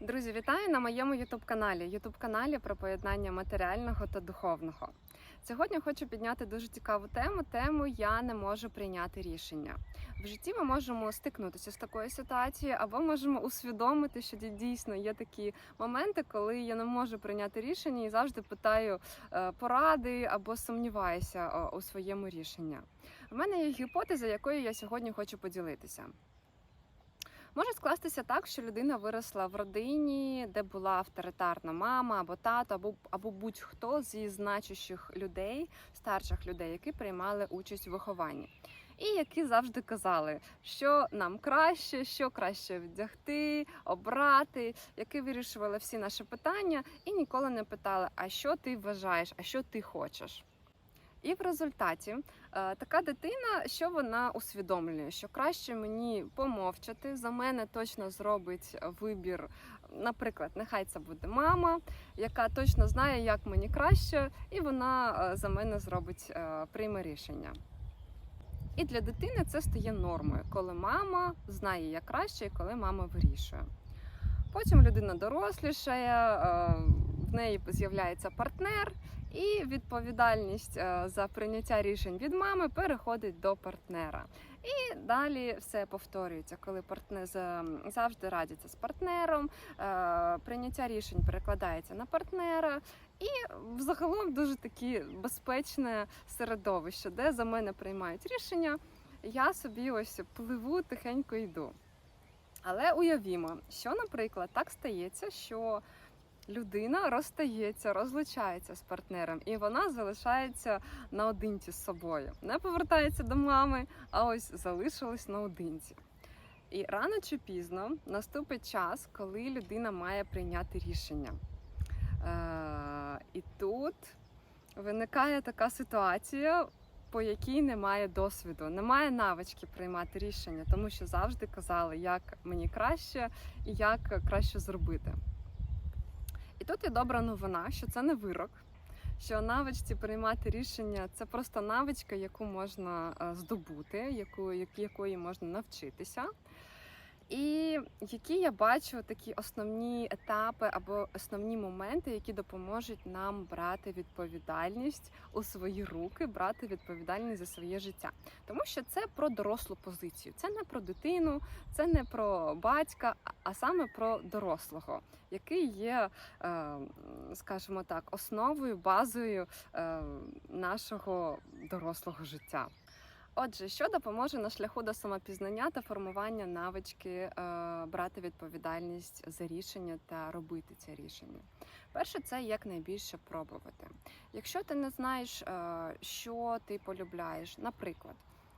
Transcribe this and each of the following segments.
Друзі, вітаю на моєму ютуб-каналі. Ютуб-каналі про поєднання матеріального та духовного. Сьогодні хочу підняти дуже цікаву тему. Тему я не можу прийняти рішення. В житті ми можемо стикнутися з такою ситуацією, або можемо усвідомити, що дійсно є такі моменти, коли я не можу прийняти рішення і завжди питаю е, поради або сумніваюся е, у своєму рішенні. В мене є гіпотеза, якою я сьогодні хочу поділитися. Може скластися так, що людина виросла в родині, де була авторитарна мама або тато, або, або будь-хто зі значущих людей, старших людей, які приймали участь у вихованні. І які завжди казали, що нам краще, що краще вдягти, обрати, які вирішували всі наші питання, і ніколи не питали, а що ти вважаєш, а що ти хочеш. І в результаті е, така дитина, що вона усвідомлює, що краще мені помовчати, за мене точно зробить вибір. Наприклад, нехай це буде мама, яка точно знає, як мені краще, і вона е, за мене зробить е, прийме рішення. І для дитини це стає нормою, коли мама знає, як краще, і коли мама вирішує. Потім людина дорослішає, неї з'являється партнер, і відповідальність е, за прийняття рішень від мами переходить до партнера. І далі все повторюється, коли партнер завжди радяться з партнером, е, прийняття рішень перекладається на партнера. І взагалом дуже таке безпечне середовище, де за мене приймають рішення. Я собі ось пливу, тихенько йду. Але уявімо, що, наприклад, так стається, що людина розстається, розлучається з партнером, і вона залишається наодинці з собою. Не повертається до мами, а ось залишилась наодинці. І рано чи пізно наступить час, коли людина має прийняти рішення. Е, і тут виникає така ситуація, по якій немає досвіду, немає навички приймати рішення, тому що завжди казали, як мені краще і як краще зробити. Тут є добра новина, що це не вирок, що навичці приймати рішення це просто навичка, яку можна е, здобути, яку, якої можна навчитися. І які я бачу такі основні етапи або основні моменти, які допоможуть нам брати відповідальність у свої руки, брати відповідальність за своє життя. Тому що це про дорослу позицію, це не про дитину, це не про батька, а- саме про дорослого, який є, е, скажімо так, основою, базою е, нашого дорослого життя. Отже, що допоможе на шляху до самопізнання та формування навички е, брати відповідальність за рішення та робити це рішення? Перше, це якнайбільше пробувати. Якщо ти не знаєш, е, що ти полюбляєш, наприклад,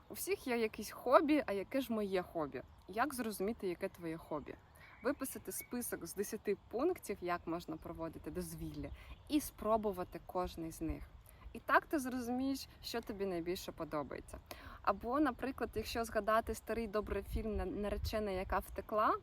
у всіх є якісь хобі, а яке ж моє хобі? Як зрозуміти, яке твоє хобі? Виписати список з 10 пунктів, як можна проводити дозвілля, і спробувати кожний з них. І так ти зрозумієш, що тобі найбільше подобається. Або, наприклад, якщо згадати старий добрий фільм Наречена, яка втекла.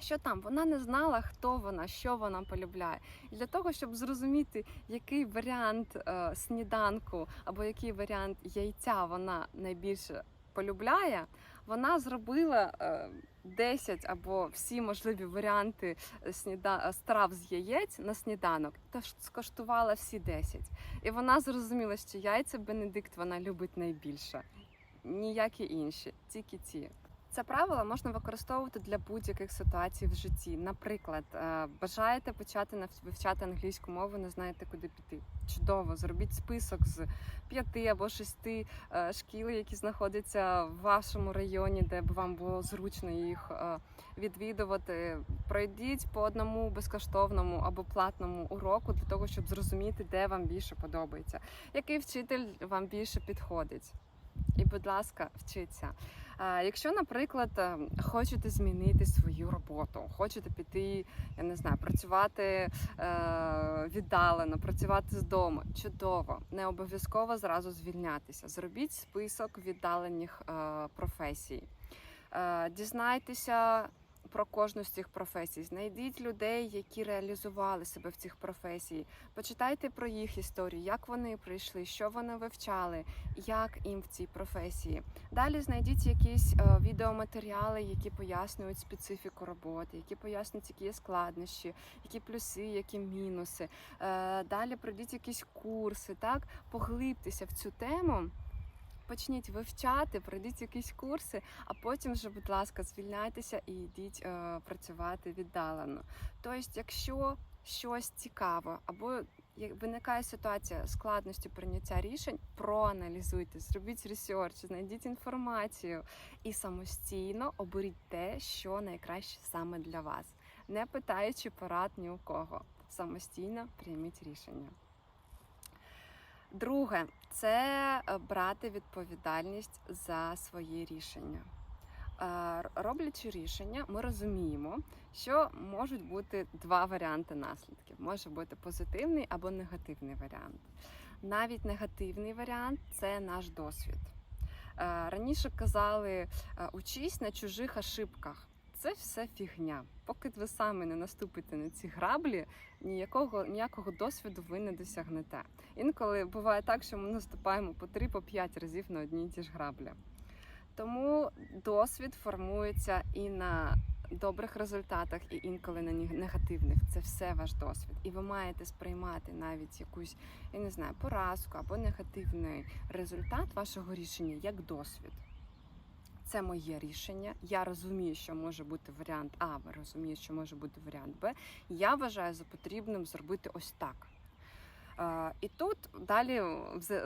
Що там? Вона не знала, хто вона, що вона полюбляє. І для того, щоб зрозуміти, який варіант е, сніданку або який варіант яйця вона найбільше полюбляє, вона зробила е, 10 або всі можливі варіанти е, сніда... е, страв з яєць на сніданок, та скоштувала всі 10. І вона зрозуміла, що яйця Бенедикт вона любить найбільше. Ніякі інші, тільки ці. Це правило можна використовувати для будь-яких ситуацій в житті. Наприклад, е, бажаєте почати вивчати англійську мову, не знаєте, куди піти. Чудово, зробіть список з п'яти або шести е, шкіл, які знаходяться в вашому районі, де б вам було зручно їх е, відвідувати. Пройдіть по одному безкоштовному або платному уроку для того, щоб зрозуміти, де вам більше подобається, який вчитель вам більше підходить. І, будь ласка, вчіться. Якщо, наприклад, е, хочете змінити свою роботу, хочете піти, я не знаю, працювати е, віддалено, працювати з дому, чудово, не обов'язково зразу звільнятися. Зробіть список віддалених е, професій. Дізнайтеся, про кожну з цих професій. Знайдіть людей, які реалізували себе в цих професіях. Почитайте про їх історію, як вони прийшли, що вони вивчали, як їм в цій професії. Далі знайдіть якісь е, відеоматеріали, які пояснюють специфіку роботи, які пояснюють, які є складнощі, які плюси, які мінуси. Е, Далі пройдіть якісь курси, так поглибтеся в цю тему. Почніть вивчати, пройдіть якісь курси, а потім вже, будь ласка, звільняйтеся і йдіть е, працювати віддалено. Тобто, якщо щось цікаво, або як виникає ситуація складності прийняття рішень, проаналізуйте, зробіть ресерч, знайдіть інформацію і самостійно оберіть те, що найкраще саме для вас, не питаючи порад ні у кого. Самостійно прийміть рішення. Друге, це е, брати відповідальність за свої рішення. Е, Роблячи рішення, ми розуміємо, що можуть бути два варіанти наслідків: може бути позитивний або негативний варіант. Навіть негативний варіант це наш досвід. Е, Раніше казали, учись на чужих ошибках. Це все фігня. Поки ви самі не наступите на ці граблі, ніякого ніякого досвіду ви не досягнете. Інколи буває так, що ми наступаємо по 3-5 разів на одні й ті ж граблі. Тому досвід формується і на добрих результатах, і інколи на негативних. Це все ваш досвід. І ви маєте сприймати навіть якусь, я не знаю, поразку або негативний результат вашого рішення як досвід. Це моє рішення. Я розумію, що може бути варіант А, розумію, що може бути варіант Б. Я вважаю за потрібним зробити ось так. Е, І тут далі,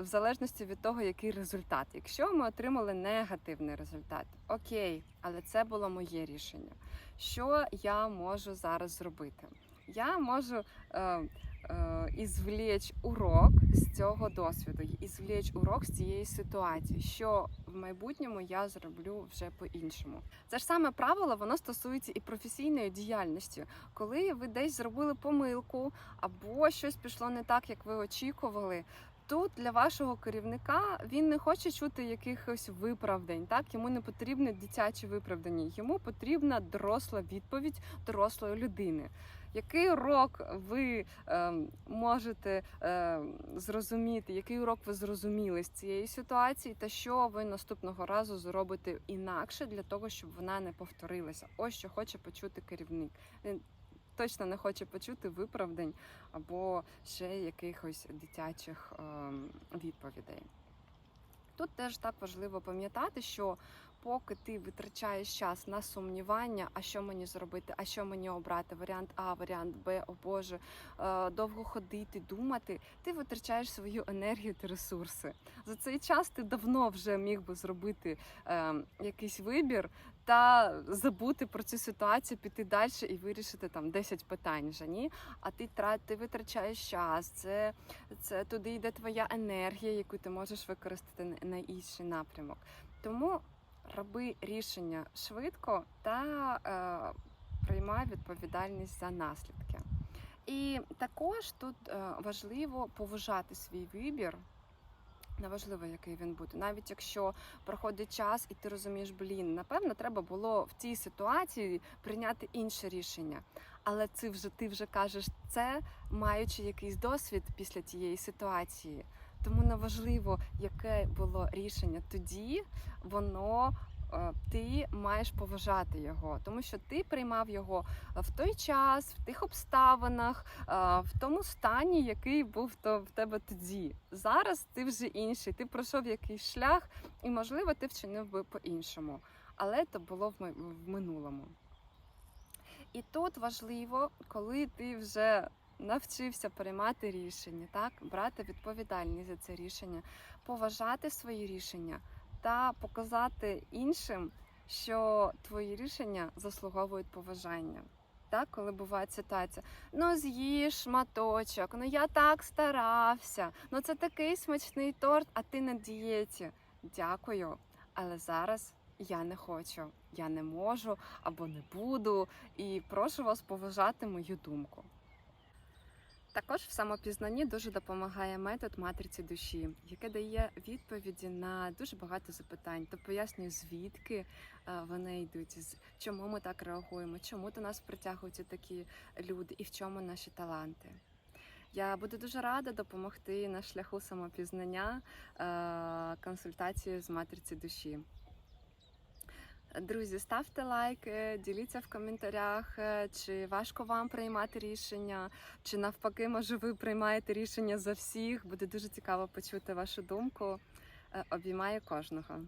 в залежності від того, який результат. Якщо ми отримали негативний результат, окей, але це було моє рішення. Що я можу зараз зробити? Я можу е, е, ізвліч урок з цього досвіду, ізвліч урок з цієї ситуації, що в майбутньому я зроблю вже по-іншому. Це ж саме правило, воно стосується і професійної діяльності. Коли ви десь зробили помилку, або щось пішло не так, як ви очікували. Тут для вашого керівника він не хоче чути якихось виправдань. Так йому не потрібне дитяче виправдання, йому потрібна доросла відповідь дорослої людини. Який урок ви е, можете е, зрозуміти, який урок ви зрозуміли з цієї ситуації, та що ви наступного разу зробите інакше для того, щоб вона не повторилася? Ось що хоче почути керівник. Він точно не хоче почути виправдань або ще якихось дитячих ем, відповідей. Тут теж так важливо пам'ятати, що поки ти витрачаєш час на сумнівання, а що мені зробити, а що мені обрати, варіант А, варіант Б, о Боже, е, довго ходити, думати, ти витрачаєш свою енергію та ресурси. За цей час ти давно вже міг би зробити е, якийсь вибір та забути про цю ситуацію, піти далі і вирішити там 10 питань вже ні. А ти ти витрачаєш час, це, це туди йде твоя енергія, яку ти можеш використати на- інший напрямок. Тому роби рішення швидко та е, приймай відповідальність за наслідки. І також тут е, важливо поважати свій вибір. Неважливо, який він буде, навіть якщо проходить час, і ти розумієш, блін, напевно, треба було в цій ситуації прийняти інше рішення. Але це вже ти вже кажеш це, маючи якийсь досвід після тієї ситуації. Тому неважливо, яке було рішення тоді, воно е, ти маєш поважати його, тому що ти приймав його в той час, в тих обставинах, е, в тому стані, який був то в тебе тоді. Зараз ти вже інший, ти пройшов якийсь шлях, і можливо ти вчинив би по-іншому. Але це було в минулому. І тут важливо, коли ти вже навчився приймати рішення, так, брати відповідальність за це рішення, поважати свої рішення та показати іншим, що твої рішення заслуговують поважання. Так, коли буває ситуація, ну з'їж шматочок, ну я так старався, ну це такий смачний торт, а ти на дієті. Дякую, але зараз я не хочу, я не можу або не буду. І прошу вас поважати мою думку. Також в самопізнанні дуже допомагає метод матриці душі, який дає відповіді на дуже багато запитань, то пояснює, звідки е, вони йдуть, чому ми так реагуємо, чому до нас притягуються такі люди і в чому наші таланти. Я буду дуже рада допомогти на шляху самопізнання е, консультацією з матриці душі. Друзі, ставте лайки, діліться в коментарях, е, чи важко вам приймати рішення, чи навпаки, може, ви приймаєте рішення за всіх. Буде дуже цікаво почути вашу думку. Е, Обіймаю кожного.